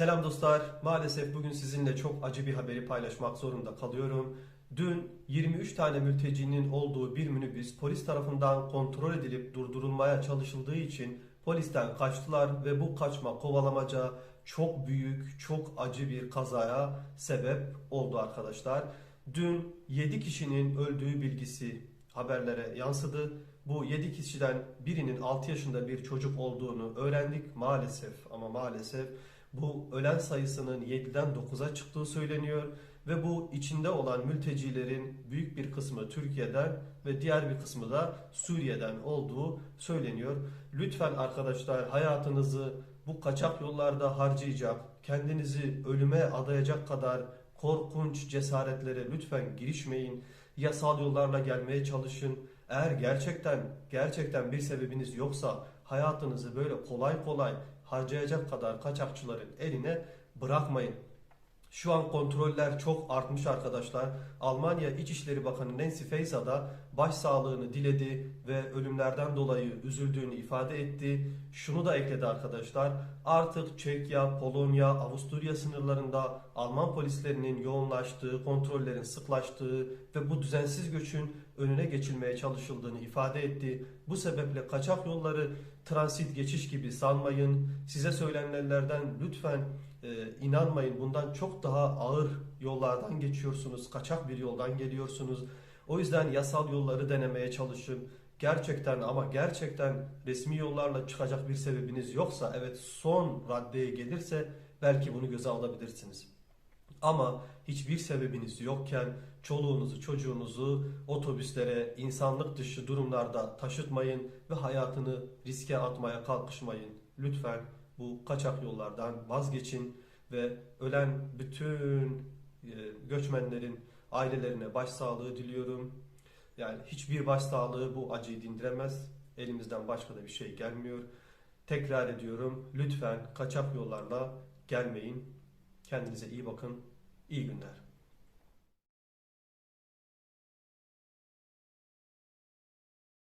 Selam dostlar. Maalesef bugün sizinle çok acı bir haberi paylaşmak zorunda kalıyorum. Dün 23 tane mültecinin olduğu bir minibüs polis tarafından kontrol edilip durdurulmaya çalışıldığı için polisten kaçtılar ve bu kaçma kovalamaca çok büyük, çok acı bir kazaya sebep oldu arkadaşlar. Dün 7 kişinin öldüğü bilgisi haberlere yansıdı. Bu 7 kişiden birinin 6 yaşında bir çocuk olduğunu öğrendik maalesef ama maalesef bu ölen sayısının 7'den 9'a çıktığı söyleniyor ve bu içinde olan mültecilerin büyük bir kısmı Türkiye'den ve diğer bir kısmı da Suriye'den olduğu söyleniyor. Lütfen arkadaşlar hayatınızı bu kaçak yollarda harcayacak, kendinizi ölüme adayacak kadar korkunç cesaretlere lütfen girişmeyin. Yasal yollarla gelmeye çalışın. Eğer gerçekten gerçekten bir sebebiniz yoksa hayatınızı böyle kolay kolay harcayacak kadar kaçakçıların eline bırakmayın. Şu an kontroller çok artmış arkadaşlar. Almanya İçişleri Bakanı Nancy Faeser da başsağlığını diledi ve ölümlerden dolayı üzüldüğünü ifade etti. Şunu da ekledi arkadaşlar. Artık Çekya, Polonya, Avusturya sınırlarında Alman polislerinin yoğunlaştığı, kontrollerin sıklaştığı ve bu düzensiz göçün önüne geçilmeye çalışıldığını ifade etti. Bu sebeple kaçak yolları transit geçiş gibi sanmayın. Size söylenenlerden lütfen e, inanmayın. Bundan çok daha ağır yollardan geçiyorsunuz. Kaçak bir yoldan geliyorsunuz. O yüzden yasal yolları denemeye çalışın. Gerçekten ama gerçekten resmi yollarla çıkacak bir sebebiniz yoksa evet son raddeye gelirse belki bunu göze alabilirsiniz. Ama hiçbir sebebiniz yokken çoluğunuzu çocuğunuzu otobüslere insanlık dışı durumlarda taşıtmayın ve hayatını riske atmaya kalkışmayın. Lütfen bu kaçak yollardan vazgeçin ve ölen bütün e, göçmenlerin ailelerine başsağlığı diliyorum. Yani hiçbir başsağlığı bu acıyı dindiremez. Elimizden başka da bir şey gelmiyor. Tekrar ediyorum lütfen kaçak yollarla gelmeyin. Kendinize iyi bakın. İyi günler.